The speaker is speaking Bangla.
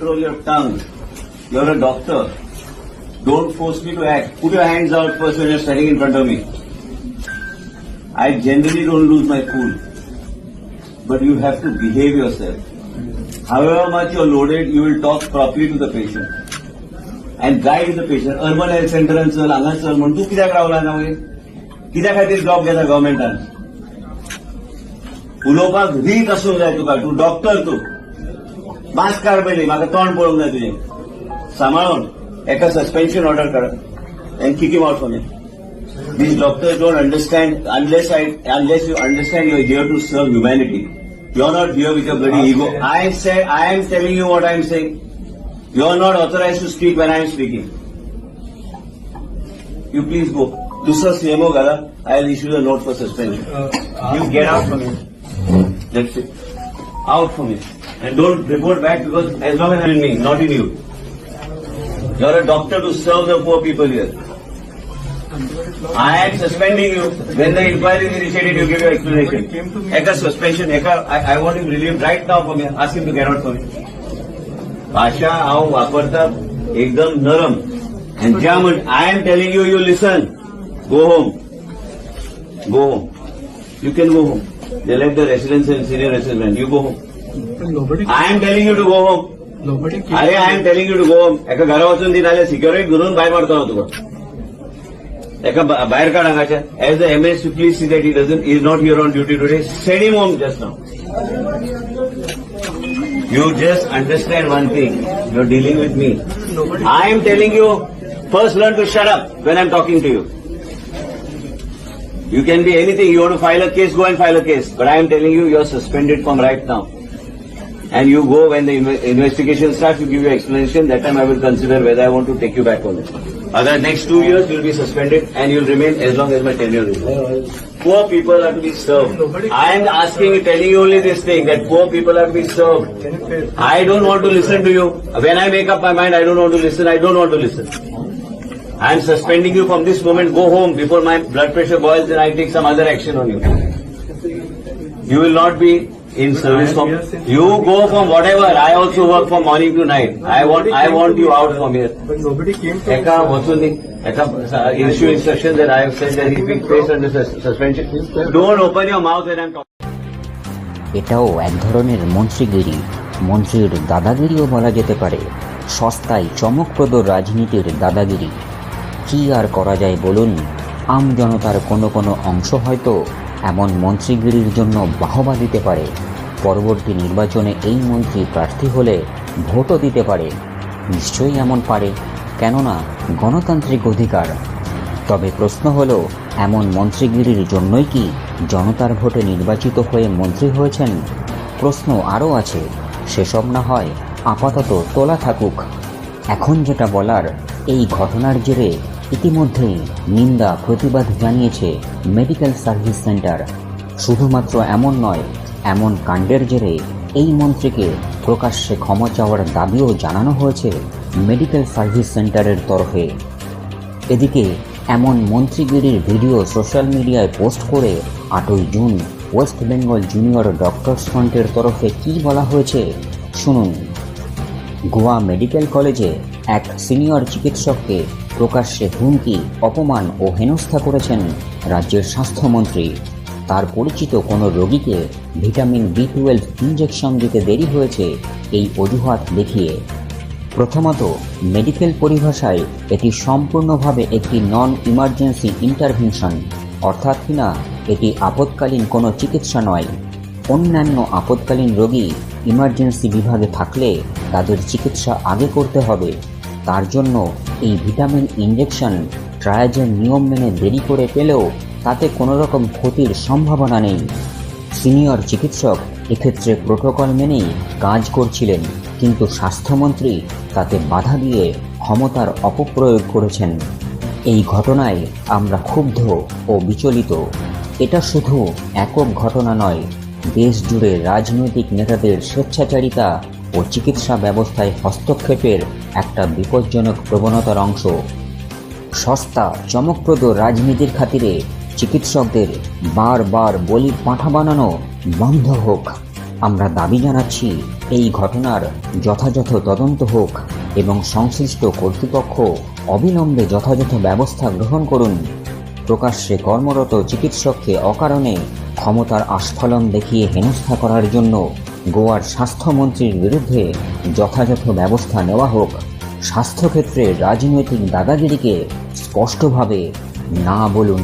control your tongue. You're a doctor. Don't force me to act. Put your hands out first when you're standing in front of me. I generally don't lose my cool. But you have to behave yourself. However much you're loaded, you will talk properly to the patient. And guide the patient. Urban health center चल हांगा चल म्हण तूं कित्याक रावला ना वयर कित्या खातीर जॉब घेता गव्हर्मेंटान उलोवपाक रीत आसूंक जाय तुका तूं डॉक्टर तूं मास्क काड पयली म्हाका तोंड पळोवंक ना तुजें सांबाळून एका सस्पेन्शन ऑर्डर काड एन किकी मार these doctors don't understand unless I unless you understand you're here to serve humanity you are not here with your bloody ego I say I am telling you what I am saying you are not authorize to speak when I am speaking you please go दूसरा सीएमओ घाला I'll issue the note for suspension you get out from you let's it out from you And don't report back because as long as I'm in me, not in you. You're a doctor to serve the poor people here. I am suspending you. When the inquiry is initiated, you give your explanation. Eka suspension, Eka, I, I want him relieved right now from here. Ask him to get out from here. भाषा हांव वापरता एकदम नरम आणि ज्या म्हण I am telling you you listen go home go home you can go home they like the residence and senior resident you go home Nobody, I am telling you to go home nobody came. अरे I am telling you to go home एका घरा वचून ती नाल्यार सिक्युरिटी धरून भायर मारतलो तुका एका ब- भायर काड हांगाच्या as the M S you please see that he doesn't is not your on duty today send him home just now You just understand one thing. You're dealing with me. Nobody. I am telling you, first learn to shut up when I'm talking to you. You can be anything. You want to file a case, go and file a case. But I am telling you, you're suspended from right now. And you go when the inve- investigation starts, you give your explanation. That time I will consider whether I want to take you back on it. Other next two years, you'll be suspended and you'll remain as long as my tenure is. Poor people are to be served. I am asking, telling you only this thing, that poor people are to be served. You? I don't want to listen to you. When I make up my mind, I don't want to listen. I don't want to listen. I am suspending you from this moment. Go home before my blood pressure boils and I take some other action on you. You will not be in service of you go from whatever. I also work from morning to night. I want I want you out from here. But nobody came to Eka Vasuni Eka issue instruction that I have said that he been placed under suspension. Don't open your mouth when I'm talking. এটাও এক ধরনের মন্ত্রীগিরি মন্ত্রীর দাদাগিরিও বলা যেতে পারে সস্তায় চমকপ্রদ রাজনীতির দাদাগিরি কি আর করা যায় বলুন আম জনতার কোনো কোনো অংশ হয়তো এমন মন্ত্রীগিরির জন্য বাহবা দিতে পারে। পরবর্তী নির্বাচনে এই মন্ত্রী প্রার্থী হলে ভোটও দিতে পারে। নিশ্চয়ই এমন পারে, কেননা গণতান্ত্রিক অধিকার। তবে প্রশ্ন হলো, এমন মন্ত্রীগিরির জন্যই কি জনতার ভোটে নির্বাচিত হয়ে মন্ত্রী হয়েছেন? প্রশ্ন আরও আছে, সেসব না হয় আপাতত তোলা থাকুক। এখন যেটা বলার, এই ঘটনার জেরে ইতিমধ্যেই নিন্দা, প্রতিবাদ জানিয়েছে মেডিকেল সার্ভিস সেন্টার। শুধুমাত্র এমন নয়, এমন কাণ্ডের জেরে এই মন্ত্রীকে প্রকাশ্যে ক্ষমা চাওয়ার দাবিও জানানো হয়েছে মেডিকেল সার্ভিস সেন্টারের তরফে। এদিকে এমন মন্ত্রীগিরির ভিডিও সোশ্যাল মিডিয়ায় পোস্ট করে আটই June West Bengal junior doctors ফ্রন্টের তরফে কি বলা হয়েছে, শুনুন। গোয়া মেডিকেল কলেজে এক সিনিয়র চিকিৎসককে প্রকাশ্যে হুমকি, অপমান ও হেনস্থা করেছেন রাজ্যের স্বাস্থ্যমন্ত্রী। তার পরিচিত কোনো রোগীকে ভিটামিন বি টুয়েলভ ইঞ্জেকশন দিতে দেরি হয়েছে এই অজুহাত দেখিয়ে। প্রথমত, মেডিকেল পরিভাষায় এটি সম্পূর্ণভাবে একটি নন ইমার্জেন্সি ইন্টারভেনশন অর্থাৎ কিনা এটি আপৎকালীন কোনো চিকিৎসা নয়। অন্যান্য আপৎকালীন রোগী ইমার্জেন্সি বিভাগে থাকলে তাদের চিকিৎসা আগে করতে হবে। তার জন্য এই ভিটামিন ইঞ্জেকশন ট্রায়াজের নিয়ম মেনে দেরি করে পেলেও তাতে কোনো রকম ক্ষতির সম্ভাবনা নেই। সিনিয়র চিকিৎসক এক্ষেত্রে প্রোটোকল মেনেই কাজ করছিলেন, কিন্তু স্বাস্থ্যমন্ত্রী তাতে বাধা দিয়ে ক্ষমতার অপপ্রয়োগ করেছেন। এই ঘটনায় আমরা ক্ষুব্ধ ও বিচলিত। এটা শুধু একক ঘটনা নয় দেশ জুড়ে রাজনৈতিক নেতাদের স্বেচ্ছাচারিতা ও চিকিৎসা ব্যবস্থায় হস্তক্ষেপের একটা বিপজ্জনক প্রবণতার অংশ। সস্তা, চমকপ্রদ রাজনীতির খাতিরে চিকিৎসকদের বারবার বলি পাঁঠা বানানো বন্ধ হোক। আমরা দাবি জানাচ্ছি, এই ঘটনার যথাযথ তদন্ত হোক এবং সংশ্লিষ্ট কর্তৃপক্ষ অবিলম্বে যথাযথ ব্যবস্থা গ্রহণ করুন। প্রকাশ্যে কর্মরত চিকিৎসককে অকারণে ক্ষমতার আস্ফলন দেখিয়ে হেনস্থা করার জন্য গোয়ার স্বাস্থ্যমন্ত্রীর বিরুদ্ধে যথাযথ ব্যবস্থা নেওয়া হোক স্বাস্থ্যক্ষেত্রে রাজনৈতিক দাদাগিরিকে স্পষ্টভাবে না বলুন।